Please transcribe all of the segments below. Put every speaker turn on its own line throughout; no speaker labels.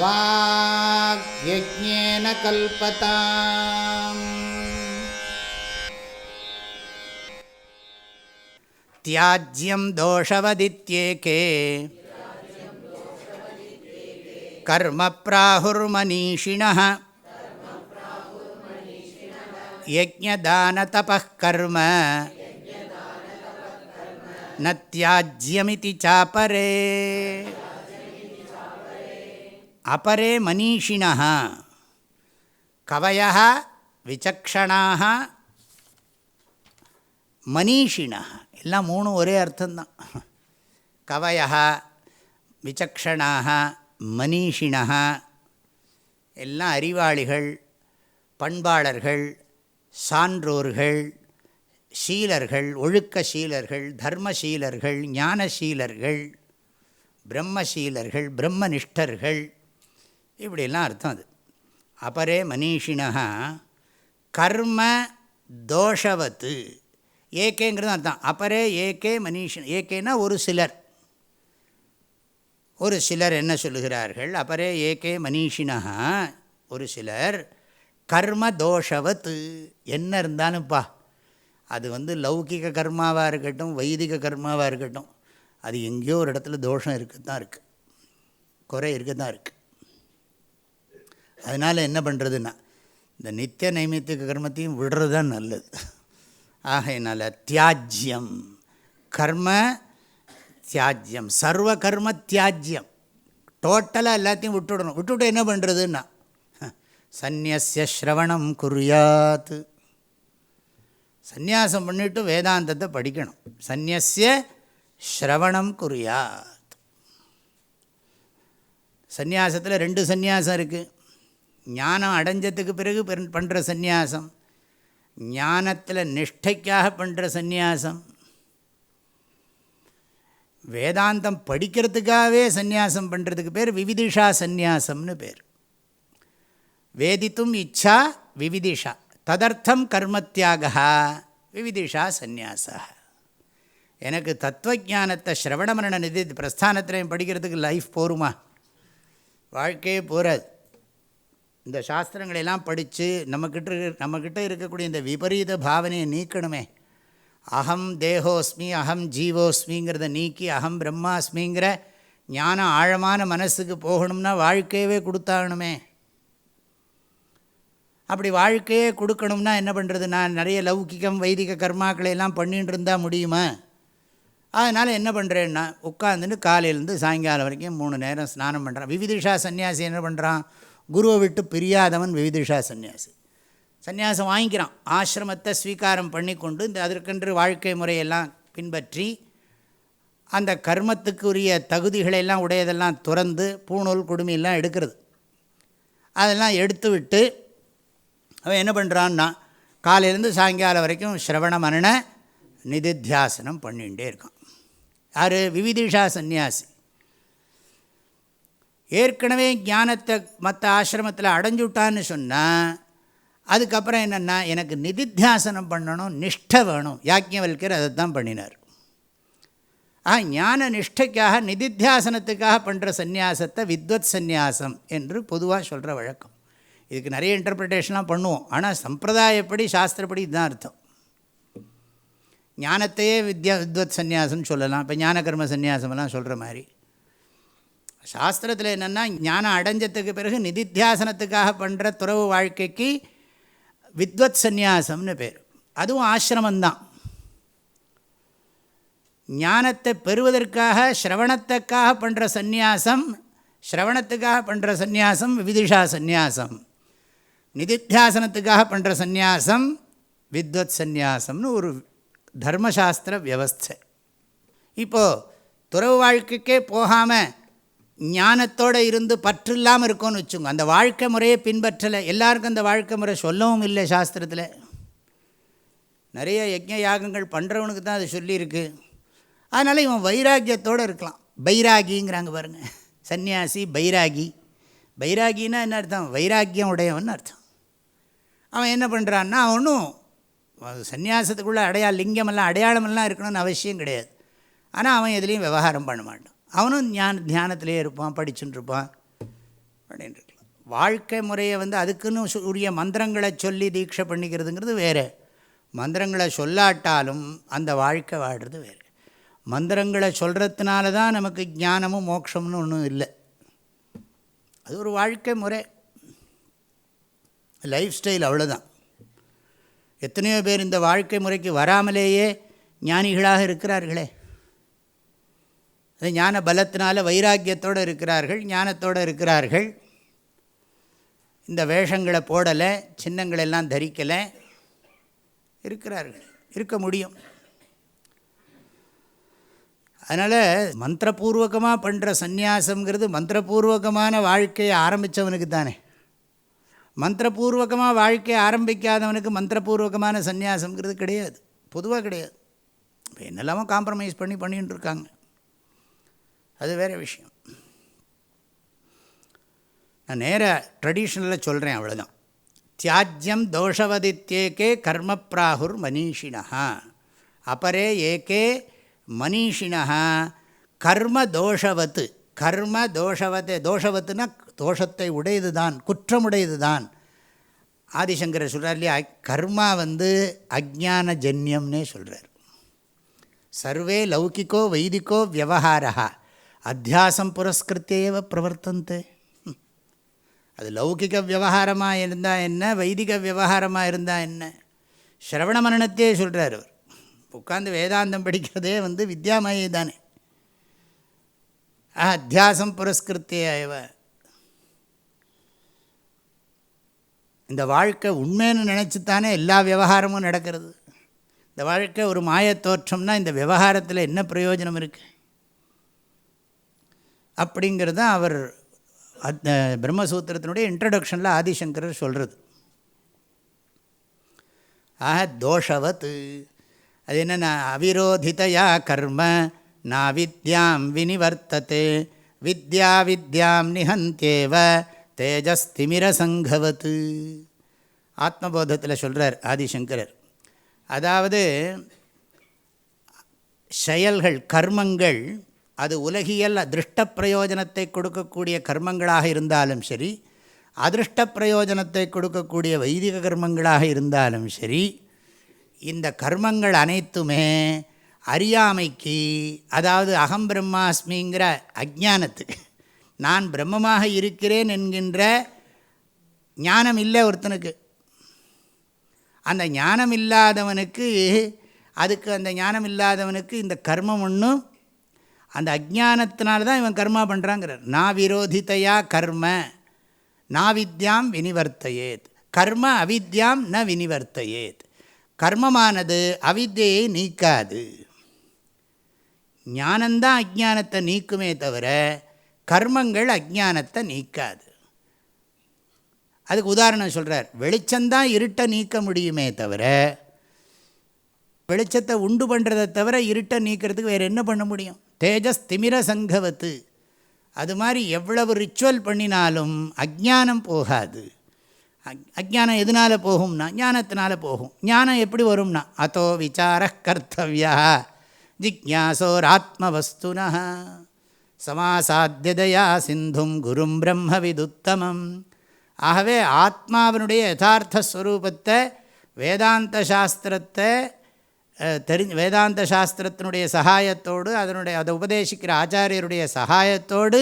वाग्यज्ञेन कल्पताम् त्याज्यं दोषवदित्येके कर्म प्राहुर्मनीषिणः यज्ञदानतपः कर्म न त्याज्यमिति चापरे அபரே மனிஷினா கவய விசக்ஷணாக மனிஷினா எல்லாம் மூணும் ஒரே அர்த்தம்தான். கவய விசக்ஷணாக மனிஷினா எல்லாம் அறிவாளிகள் பண்பாளர்கள் சான்றோர்கள் சீலர்கள் ஒழுக்க சீலர்கள் தர்மசீலர்கள் ஞானசீலர்கள் பிரம்மசீலர்கள் பிரம்மனிஷ்டர்கள் இப்படிலாம் அர்த்தம் அது. அபரே மனிஷினா கர்ம தோஷவத்து. ஏகேங்கிறது அர்த்தம். அபரே ஏகே மனிஷன் ஏகேனா ஒரு சிலர். ஒரு சிலர் என்ன சொல்லுகிறார்கள்? அபரே ஏகே மனிஷினா ஒரு சிலர் கர்ம தோஷவத்து. என்ன இருந்தாலும்ப்பா அது வந்து லௌகிக கர்மாவாக இருக்கட்டும் வைதிக கர்மாவாக இருக்கட்டும் அது எங்கேயோ ஒரு இடத்துல தோஷம் இருக்க. தான் இருக்குது குறை இருக்க. தான் இருக்குது அதனால் என்ன பண்ணுறதுன்னா இந்த நித்திய நைமித்திக கர்மத்தையும் விடுறது தான் நல்லது. ஆகையினால் தியாஜ்யம் கர்ம தியாஜ்யம் சர்வ கர்ம தியாஜ்யம் டோட்டலாக எல்லாத்தையும் விட்டுவிடணும் விட்டுவிட்டு என்ன பண்ணுறதுன்னா சந்நியசிய ஸ்ரவணம் குறியாத் சந்நியாசம் பண்ணிவிட்டு வேதாந்தத்தை படிக்கணும். சந்நியசிய ஸ்ரவணம் குறியாத் சந்நியாசத்தில் ரெண்டு சந்நியாசம் இருக்குது ஞானம் அடைஞ்சதுக்கு பிறகு பண்ணுற சந்நியாசம். ஞானத்தில் நிஷ்டைக்காக பண்ணுற சந்நியாசம். வேதாந்தம் படிக்கிறதுக்காகவே சந்நியாசம் பண்ணுறதுக்கு பேர் விவிதிஷா சந்நியாசம்னு பேர். வேதித்தும் இச்சா விவிதிஷா. ததர்த்தம் கர்மத்தியாக விவிதிஷா சந்நியாசா எனக்கு தத்துவஜானத்தை ஸ்ரவணமரண நிதி பிரஸ்தானத்திலையும் படிக்கிறதுக்கு லைஃப் போருமா? வாழ்க்கையே போகாது இந்த சாஸ்திரங்களெல்லாம் படித்து நம்மக்கிட்ட நம்மக்கிட்ட இருக்கக்கூடிய இந்த விபரீத பாவனையை நீக்கணுமே. அகம் தேகோஸ்மி அகம் ஜீவோஸ்மிங்கிறத நீக்கி அகம் பிரம்மாஸ்மிங்கிற ஞானம் ஆழமான மனசுக்கு போகணும்னா வாழ்க்கையவே கொடுத்தாகணுமே. அப்படி வாழ்க்கையே கொடுக்கணும்னா என்ன பண்ணுறது நான் நிறைய லௌகிகம் வைதிக கர்மாக்களை எல்லாம் பண்ணிகிட்டு இருந்தால் முடியுமா? அதனால் என்ன பண்ணுறேன்னா உட்காந்துட்டு காலையிலேருந்து சாயங்காலம் வரைக்கும் மூணு நேரம் ஸ்நானம் பண்ணுறான் விவிதிஷா சன்னியாசி என்ன பண்ணுறான் குருவை விட்டு பிரியாதவன் விவிதிஷா சன்னியாசி சந்நியாசம் வாங்கிக்கிறான். ஆசிரமத்தை ஸ்வீகாரம் பண்ணி கொண்டு இந்த அதற்கென்று வாழ்க்கை முறையெல்லாம் பின்பற்றி அந்த கர்மத்துக்கு உரிய தகுதிகளெல்லாம் உடையதெல்லாம் துறந்து பூணூல் குடுமையெல்லாம் எடுக்கிறது. அதெல்லாம் எடுத்து விட்டு அவன் என்ன பண்ணுறான்னா காலையிலேருந்து சாயங்காலம் வரைக்கும் ஸ்ரவண மரண நிதித்தியாசனம் பண்ணிகிட்டே இருக்கான். யார்? விவிதிஷா சந்நியாசி. ஏற்கனவே ஞானத்தை மற்ற ஆசிரமத்தில் அடைஞ்சுட்டான்னு சொன்னால் அதுக்கப்புறம் என்னென்னா எனக்கு நிதித்தியாசனம் பண்ணணும் நிஷ்டை வேணும். யாக்கியவல்கர் அதை தான் பண்ணினார். ஆ ஞான நிஷ்டைக்காக நிதித்தியாசனத்துக்காக பண்ணுற சந்நியாசத்தை வித்வத் சந்நியாசம் என்று பொதுவாக சொல்கிற வழக்கம். இதுக்கு நிறைய இன்டர்பிரிட்டேஷன்லாம் பண்ணுவோம். ஆனால் சம்பிரதாயப்படி சாஸ்திரப்படி இதுதான் அர்த்தம். ஞானத்தையே வித்யா வித்வத் சந்நியாசம்னு சொல்லலாம். இப்போ ஞானகர்ம சந்நியாசமெல்லாம் சொல்கிற மாதிரி. சாஸ்திரத்தில் என்னென்னா ஞானம் அடைஞ்சதுக்கு பிறகு நிதித்தியாசனத்துக்காக பண்ணுற துறவு வாழ்க்கைக்கு வித்வத் சந்நியாசம்னு பேர். அதுவும் ஆசிரமந்தான் ஞானத்தை பெறுவதற்காக ஸ்ரவணத்துக்காக பண்ணுற சந்நியாசம் ஸ்ரவணத்துக்காக பண்ணுற சந்நியாசம் விதிஷா சந்நியாசம். நிதித்தியாசனத்துக்காக பண்ணுற சந்நியாசம் வித்வத் சந்நியாசம்னு ஒரு தர்மசாஸ்திர வியவஸ்தை. இப்போது துறவு வாழ்க்கைக்கே போகாமல் ஞானத்தோடு இருந்து பற்று இல்லாமல் இருக்கும்னு வச்சுங்க. அந்த வாழ்க்கை முறையை பின்பற்றலை. எல்லாருக்கும் அந்த வாழ்க்கை முறை சொல்லவும் இல்லை சாஸ்திரத்தில். நிறைய யஜ்ய யாகங்கள் பண்ணுறவனுக்கு தான் அது சொல்லியிருக்கு. அதனால் இவன் வைராக்கியத்தோடு இருக்கலாம். பைராகிங்கிறாங்க பாருங்கள் சன்னியாசி பைராகி. பைராகின்னா என்ன அர்த்தம்? வைராக்கியம் உடையவன் அர்த்தம். அவன் என்ன பண்ணுறான்னா அவனும் சன்னியாசத்துக்குள்ளே அடையா லிங்கமெல்லாம் அடையாளமெல்லாம் இருக்கணும்னு அவசியம் கிடையாது. ஆனால் அவன் எதுலேயும் விவகாரம் பண்ண மாட்டான். அவனும் ஞான தியானத்திலே இருப்பான் படிச்சுட்டு இருப்பான் அப்படின்னு இருக்கலாம் வாழ்க்கை முறையை வந்து அதுக்குன்னு உரிய மந்திரங்களை சொல்லி தீட்சை பண்ணிக்கிறதுங்கிறது வேறு. மந்திரங்களை சொல்லாட்டாலும் அந்த வாழ்க்கை வாடுறது வேறு. மந்திரங்களை சொல்கிறதுனால தான் நமக்கு ஞானமும் மோட்சம்னு ஒன்றும் இல்லை. அது ஒரு வாழ்க்கை முறை. லைஃப் ஸ்டைல் அவ்வளோதான் எத்தனையோ பேர் இந்த வாழ்க்கை முறைக்கு வராமலேயே ஞானிகளாக இருக்கிறார்களே. அது ஞான பலத்தினால வைராக்கியத்தோடு இருக்கிறார்கள் ஞானத்தோடு இருக்கிறார்கள். இந்த வேஷங்களை போடலை சின்னங்களெல்லாம் தரிக்கலை. இருக்கிறார்கள் இருக்க முடியும். அதனால் மந்திரபூர்வகமாக பண்ணுற சந்நியாசங்கிறது மந்திரபூர்வகமான வாழ்க்கையை ஆரம்பித்தவனுக்கு தானே. மந்திரபூர்வகமாக வாழ்க்கையை ஆரம்பிக்காதவனுக்கு மந்திரபூர்வகமான சந்நியாசங்கிறது கிடையாது பொதுவாக கிடையாது. இப்போ என்னெல்லாமோ காம்ப்ரமைஸ் பண்ணி பண்ணிகிட்டு இருக்காங்க அது வேறு விஷயம். நான் நேராக ட்ரெடிஷ்னலில் சொல்கிறேன் அவ்வளோதான் தியாஜ்யம் தோஷவதித்யேகே கர்மப்ராகுர் மனிஷினா அப்பரே ஏகே மனிஷினா கர்ம தோஷவத்து கர்ம தோஷவத்தை தோஷவத்துனா தோஷத்தை உடையது தான் குற்றமுடையது தான் ஆதிசங்கர் சொல்கிறார் இல்லையா கர்மா வந்து அஜான ஜன்யம்னே சொல்கிறார் சர்வே லௌகிக்கோ வைதிக்கோ வியவஹாரா அத்தியாசம் புரஸ்கிருத்தேவ பிரவர்த்தந்தே. அது லௌகிக விவகாரமாக இருந்தால் என்ன வைதிக விவகாரமாக இருந்தால் என்ன? ஸ்ரவண மரணத்தையே சொல்கிறார் அவர். உட்காந்து வேதாந்தம் படிக்கிறதே வந்து வித்யாமயே தானே. அத்தியாசம் புரஸ்கிருத்தியவ இந்த வாழ்க்கை உண்மைன்னு நினச்சித்தானே எல்லா விவகாரமும் நடக்கிறது. இந்த வாழ்க்கை ஒரு மாயத்தோற்றம்னா இந்த விவகாரத்தில் என்ன பிரயோஜனம் இருக்குது அப்படிங்கிறது தான் அவர் அந்த பிரம்மசூத்திரத்தினுடைய இன்ட்ரடக்ஷனில் ஆதிசங்கரர் சொல்கிறது ஆக தோஷவத். அது என்னென்னா அவிரோதிதையா கர்ம நான் வித்யாம் வினிவர்த்தத்தை வித்யா வித்யாம் நிஹந்தேவ தேஜஸ்திமிரசங்கவத்து ஆத்மபோதத்தில் சொல்கிறார் ஆதிசங்கரர். அதாவது செயல்கள் கர்மங்கள் அது உலகியல் அதிருஷ்ட பிரயோஜனத்தை கொடுக்கக்கூடிய கர்மங்களாக இருந்தாலும் சரி அதிருஷ்ட பிரயோஜனத்தை கொடுக்கக்கூடிய வைதிக கர்மங்களாக இருந்தாலும் சரி இந்த கர்மங்கள் அனைத்துமே அறியாமைக்கு அதாவது அகம் பிரம்மாஸ்மிங்கிற அஜானத்துக்கு நான் பிரம்மமாக இருக்கிறேன் என்கின்ற ஞானம் இல்லை ஒருத்தனுக்கு. அந்த ஞானம் இல்லாதவனுக்கு அதுக்கு அந்த ஞானம் இல்லாதவனுக்கு இந்த கர்மம் ஒன்றும் அந்த அஜானத்தினால தான் இவன் கர்மா பண்ணுறாங்கிறார் நான் விரோதித்தையா கர்ம நாவித்யாம் வினிவர்த்தையேத். கர்ம அவித்யாம் ந வினிவர்த்தையேத். கர்மமானது அவித்தியை நீக்காது. ஞானந்தான் அஜானத்தை நீக்குமே தவிர கர்மங்கள் அஜானத்தை நீக்காது. அதுக்கு உதாரணம் சொல்கிறார் வெளிச்சந்தான் இருட்டை நீக்க முடியுமே தவிர வெளிச்சத்தை உண்டு பண்ணுறதை தவிர இருட்டை நீக்கிறதுக்கு வேறு என்ன பண்ண முடியும்? தேஜஸ் திமிர சங்கவத்து. அது மாதிரி எவ்வளவு ரிச்சுவல் பண்ணினாலும் அஜானம் போகாது. அஜானம் எதனால் போகும்னா ஞானத்தினால போகும். ஞானம் எப்படி வரும்னா அத்தோ விசார கர்த்தவியா ஜிக்யாசோராத்மவஸ்துனா சமாசாத்தியதையா சிந்தும் குரும் பிரம்ம விதுத்தமம். ஆகவே ஆத்மாவினுடைய யதார்த்த ஸ்வரூபத்தை வேதாந்த சாஸ்திரத்தை தெரிஞ்சு வேதாந்த சாஸ்திரத்தினுடைய சகாயத்தோடு அதனுடைய அதை உபதேசிக்கிற ஆச்சாரியருடைய சகாயத்தோடு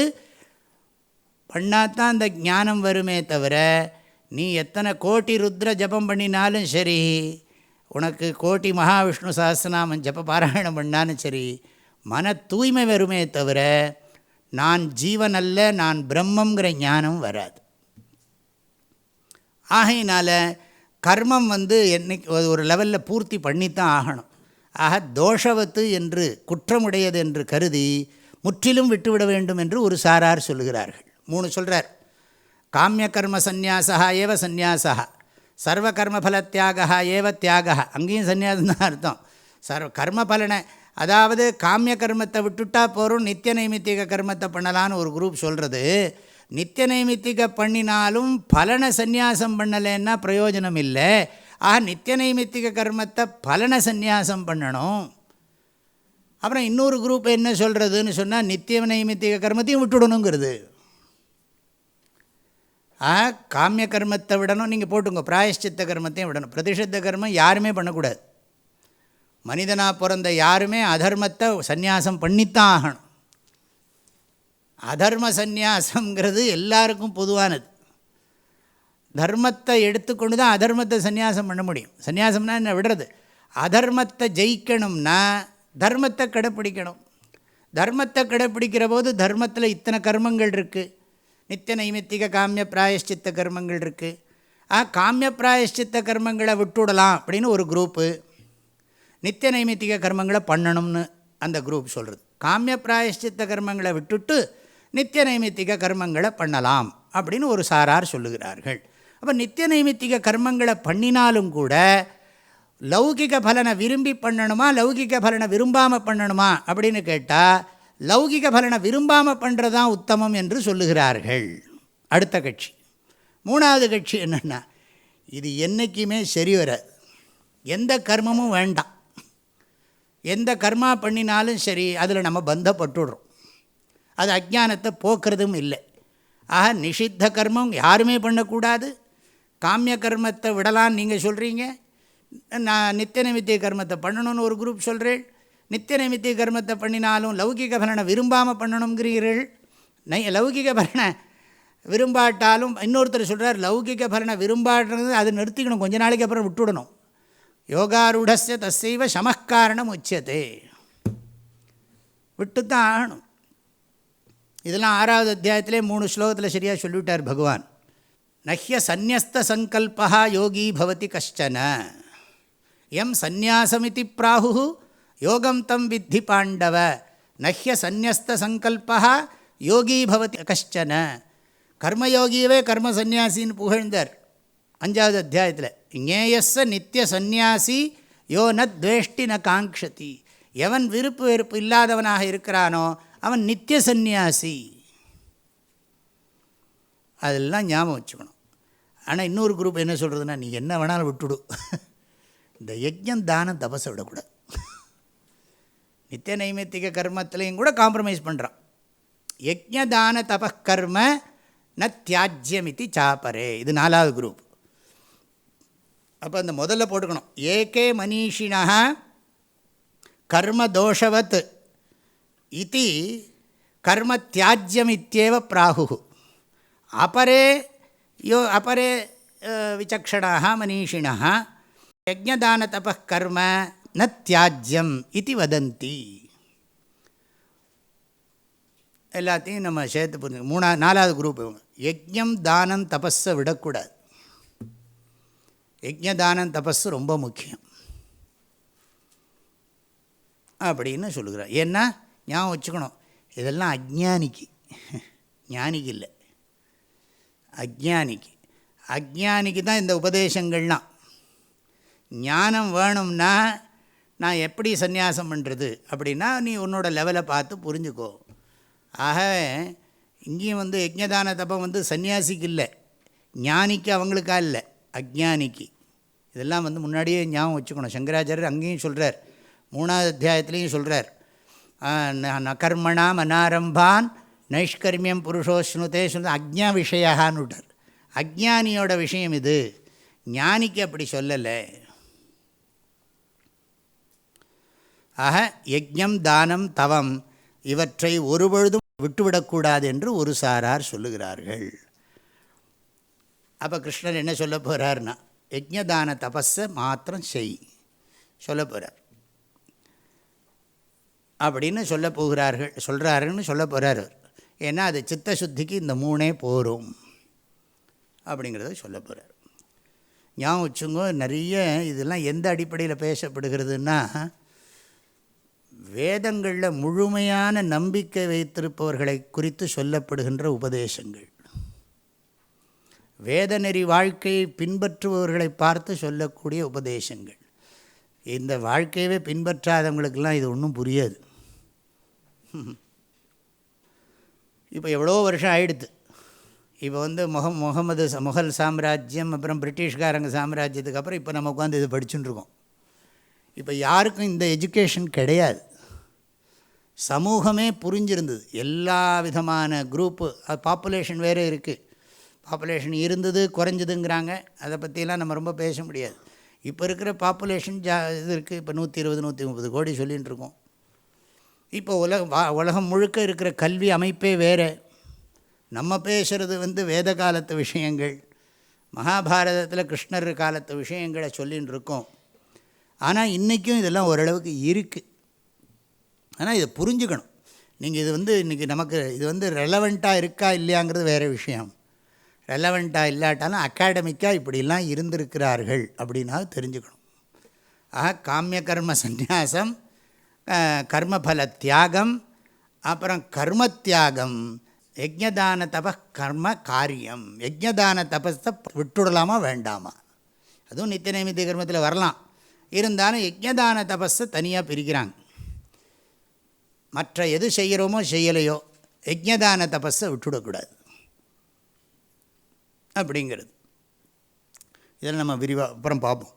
பண்ணாதான் அந்த ஞானம் வருமே தவிர நீ எத்தனை கோட்டி ருத்ர ஜபம் பண்ணினாலும் சரி உனக்கு கோட்டி மகாவிஷ்ணு சஹஸ்ரநாமன் ஜப பாராயணம் பண்ணாலும் சரி மன தூய்மை வருமே தவிர நான் ஜீவன் அல்ல நான் பிரம்மங்கிற ஞானம் வராது. ஆகையினால் கர்மம் வந்து என்னைக்கு ஒரு லெவலில் பூர்த்தி பண்ணித்தான் ஆகணும். ஆக தோஷவத்து என்று குற்றமுடையது என்று கருதி முற்றிலும் விட்டுவிட வேண்டும் என்று ஒரு சாரார் சொல்லுகிறார்கள் மூணு சொல்கிறார் காமிய கர்ம சந்நியாசா ஏவ சந்நியாசா சர்வ கர்மபல தியாகா ஏவ தியாக அங்கேயும் சந்நியாசம் தான் அர்த்தம். சர்வ கர்ம பலனை அதாவது காமிய கர்மத்தை விட்டுட்டா போகிறோம் நித்திய நைமித்திக கர்மத்தை பண்ணலான்னு ஒரு குரூப் சொல்கிறது நித்திய நைமித்திக பண்ணினாலும் பலனை சந்நியாசம் பண்ணலைன்னா பிரயோஜனம் இல்லை ஆக நித்திய நைமித்திக கர்மத்தை பலனை சந்நியாசம் பண்ணணும். அப்புறம் இன்னொரு குரூப் என்ன சொல்கிறதுன்னு சொன்னால் நித்திய நைமித்திக கர்மத்தையும் விட்டுடணுங்கிறது. ஆ காமிய கர்மத்தை விடணும் நீங்கள் போட்டுங்க பிராயஷ்சித்த கர்மத்தையும் விடணும். பிரதிஷத்த கர்மம் யாருமே பண்ணக்கூடாது. மனிதனாக பிறந்த யாருமே அதர்மத்தை சந்நியாசம் பண்ணித்தான் ஆகணும். அதர்ம சந்நியாசங்கிறது எல்லாருக்கும் பொதுவானது. தர்மத்தை எடுத்துக்கொண்டு தான் அதர்மத்தை சந்நியாசம் பண்ண முடியும். சந்நியாசம்னா என்ன? விடுறது. அதர்மத்தை ஜெயிக்கணும்னா தர்மத்தை கடைப்பிடிக்கணும். தர்மத்தை கடைப்பிடிக்கிற போது தர்மத்தில் இத்தனை கர்மங்கள் இருக்குது நித்திய நைமித்திக காமிய பிராயஷ்சித்த கர்மங்கள் இருக்குது ஆ காமிய பிராயஷ்சித்த கர்மங்களை விட்டுவிடலாம் அப்படின்னு ஒரு குரூப்பு. நித்திய நைமித்திக கர்மங்களை பண்ணணும்னு அந்த குரூப் சொல்கிறது காமிய பிராயஷ்சித்த கர்மங்களை விட்டுட்டு நித்திய நைமித்திக கர்மங்களை பண்ணலாம் அப்படின்னு ஒரு சாரார் சொல்லுகிறார்கள். அப்போ நித்திய நைமித்திக கர்மங்களை பண்ணினாலும் கூட லௌகிக பலனை விரும்பி பண்ணணுமா லௌகிக பலனை விரும்பாமல் பண்ணணுமா அப்படின்னு கேட்டால் லௌகிக பலனை விரும்பாமல் பண்ணுறது தான் உத்தமம் என்று சொல்லுகிறார்கள். அடுத்த கட்சி. மூணாவது கட்சி என்னென்னா இது என்றைக்குமே சரி வராது. எந்த கர்மமும் வேண்டாம். எந்த கர்மா பண்ணினாலும் சரி அதில் நம்ம பந்தப்பட்டுடுறோம். அது அஜானத்தை போக்குறதும் இல்லை. ஆக நிஷித்த கர்மம் யாருமே பண்ணக்கூடாது. காமிய கர்மத்தை விடலான்னு நீங்கள் சொல்கிறீங்க நான் நித்திய நிமித்திய கர்மத்தை பண்ணணும்னு ஒரு குரூப் சொல்கிறேன் நித்திய நிமித்திய கர்மத்தை பண்ணினாலும் லௌகிக பலனை விரும்பாமல் பண்ணணுங்கிறீர்கள் நை லௌகிக பலனை விரும்பாட்டாலும் இன்னொருத்தர் சொல்கிறார் லௌகிக பலனை விரும்பாடுறது அதை நிறுத்திக்கணும். கொஞ்ச நாளைக்கு அப்புறம் விட்டுவிடணும் யோகாரூடஸ்ய தசைவ சமக்காரணம் உச்சதே. விட்டுத்தான் ஆகணும். இதெல்லாம் ஆறாவது அத்தியாயத்திலே மூணு ஸ்லோகத்தில் சரியாக சொல்லிவிட்டார் பகவான். நஹ்ய சந்நியஸ்த சங்கல்பா யோகி பவதி கஷ்டன. எம் சந்நியாசமிதி பிராகு யோகம் தம் வித்தி பாண்டவ. நஹ்ய சந்நியஸ்த சங்கல்பா யோகி பவதி கஷ்டன. கர்மயோகியவே கர்ம சந்நியாசின்னு புகழ்ந்தார் அஞ்சாவது அத்தியாயத்தில். ஞேயஸ்ஸ நித்திய சந்நியாசி யோ ந துவேஷ்டி ந காங்க்ஷதி. எவன் விருப்பு வெறுப்பு இல்லாதவனாக இருக்கிறானோ அவன் நித்திய சந்நியாசி. அதெல்லாம் ஞாபகம் வச்சுக்கணும். ஆனால் இன்னொரு குரூப் என்ன சொல்கிறதுனா நீ என்ன வேணாலும் விட்டுடு. இந்த யஜ்யம் தானம் தபஸை விடக்கூடாது. நித்திய நைமித்திக கர்மத்திலையும் கூட காம்ப்ரமைஸ் பண்ணுறான் யஜ்யதான தபக்கர்ம ந தியாஜ்யமிதி சாப்பரே இது நாலாவது குரூப். அப்போ அந்த முதல்ல போட்டுக்கணும். ஏகே மனிஷினா கர்ம தோஷவத். இது கர்ம தியாஜ்யமித்யேவ பிராகு அபரே யோ அபரே விசக்ஷணாக மனிஷிணः யஜ்ஞதானதபः கர்ம ந தியாஜ்யம் இது வதந்தி எல்லாத்தையும் நம்ம சேர்த்து புரிஞ்சு மூணா நாலாவது குரூப் யஜ்யம் தானம் தபஸை விடக்கூடாது. யஜ்யதானம் தபஸ் ரொம்ப முக்கியம். அப்படின்னு சொல்லுகிறார். ஏன்னா ஞாபகம் வச்சுக்கணும். இதெல்லாம் அஜ்ஞானிக்கு. ஞானிக்கு இல்லை. அஜ்ஞானிக்கு. அஜ்ஞானிக்கு தான் இந்த உபதேசங்கள்லாம். ஞானம் வேணும்னா நான் எப்படி சந்நியாசம் பண்ணுறது அப்படின்னா நீ உன்னோட லெவலை பார்த்து புரிஞ்சுக்கோ. ஆக இங்கேயும் வந்து யஜ்யதான தப்பம் வந்து சன்னியாசிக்கு இல்லை. ஞானிக்கு அவங்களுக்கா இல்லை. அஜ்ஞானிக்கு. இதெல்லாம் வந்து முன்னாடியே ஞாபகம் வச்சுக்கணும். சங்கராச்சாரியர் அங்கேயும் சொல்கிறார் மூணாவது அத்தியாயத்துலேயும் சொல்கிறார் ந அனாரம்பான் நைஷ்கர்மியம் புருஷோஸ்னுதே சொன்ன அக்ஞா விஷயான்னு விட்டார் அக்ஞானியோட விஷயம் இது ஞானிக்கு அப்படி சொல்லலை ஆக யஜ்ஞம் தானம் தவம் இவற்றை ஒருபொழுதும் விட்டுவிடக்கூடாது என்று ஒரு சாரார் சொல்லுகிறார்கள் அப்போ கிருஷ்ணர் என்ன சொல்ல போகிறார்னா யஜ்ஞதான தபஸை மாத்திரம் செய் சொல்ல போகிறார் அப்படின்னு சொல்ல போகிறார்கள் சொல்கிறாருன்னு சொல்ல போகிறார் ஏன்னா அது சித்த சுத்திக்கு இந்த மூணே போகும் அப்படிங்கிறத சொல்ல போகிறார் ஞாபகம் வச்சுங்கோ நிறைய இதெல்லாம் எந்த அடிப்படையில் பேசப்படுகிறதுன்னா வேதங்களில் முழுமையான நம்பிக்கை வைத்திருப்பவர்களை குறித்து சொல்லப்படுகின்ற உபதேசங்கள். வேதநெறி வாழ்க்கையை பின்பற்றுபவர்களை பார்த்து சொல்லக்கூடிய உபதேசங்கள். இந்த வாழ்க்கையவே பின்பற்றாதவங்களுக்கெல்லாம் இது ஒன்றும் புரியாது. இப்போ எவ்வளோ வருஷம் ஆயிடுது. இப்போ வந்து முகம் முகமது முகல் சாம்ராஜ்யம் அப்புறம் பிரிட்டிஷ்காரங்க சாம்ராஜ்யத்துக்கு அப்புறம் இப்போ நம்ம உட்காந்து இது படிச்சுட்டுருக்கோம் இப்போ யாருக்கும் இந்த எஜுகேஷன் கிடையாது. சமூகமே புரிஞ்சிருந்தது. எல்லா விதமான குரூப்பு அது பாப்புலேஷன் வேறு இருக்குது பாப்புலேஷன் இருந்தது குறைஞ்சதுங்கிறாங்க. அதை பற்றியெல்லாம் நம்ம ரொம்ப பேச முடியாது. இப்போ இருக்கிற பாப்புலேஷன் ஜா இது இருக்குது இப்போ நூற்றி இருபது நூற்றி முப்பது கோடி சொல்லிகிட்டு இருக்கோம். இப்போ உலக வா உலகம் முழுக்க இருக்கிற கல்வி அமைப்பே வேறு. நம்ம பேசுகிறது வந்து வேத காலத்து விஷயங்கள். மகாபாரதத்தில் கிருஷ்ணர் காலத்து விஷயங்களை சொல்லின்னு இருக்கோம். ஆனால் இன்றைக்கும் இதெல்லாம் ஓரளவுக்கு இருக்குது ஆனால் இதை புரிஞ்சுக்கணும். நீங்கள் இது வந்து இன்றைக்கி நமக்கு இது வந்து ரெலவெண்ட்டாக இருக்கா இல்லையாங்கிறது வேறு விஷயம். ரெலவெண்ட்டாக இல்லாட்டாலும் அகாடமிக்காக இப்படிலாம் இருந்திருக்கிறார்கள் அப்படின்னா தெரிஞ்சுக்கணும். ஆக காமிய கர்ம சந்நியாசம். கர்மபல தியாகம் அப்புறம் கர்ம தியாகம் யஜ்யதான தப கர்ம காரியம். யஜ்யதான தபஸை விட்டுடலாமா வேண்டாமா? அதுவும் நித்திய நைமித்திய கர்மத்தில் வரலாம். இருந்தாலும் யஜ்யதான தபஸை தனியாக பிரிக்கிறாங்க. மற்ற எது செய்கிறோமோ செய்யலையோ யஜ்யதான தபஸை விட்டுவிடக்கூடாது அப்படிங்கிறது. இதில் நம்ம விரிவாக அப்புறம் பார்ப்போம்.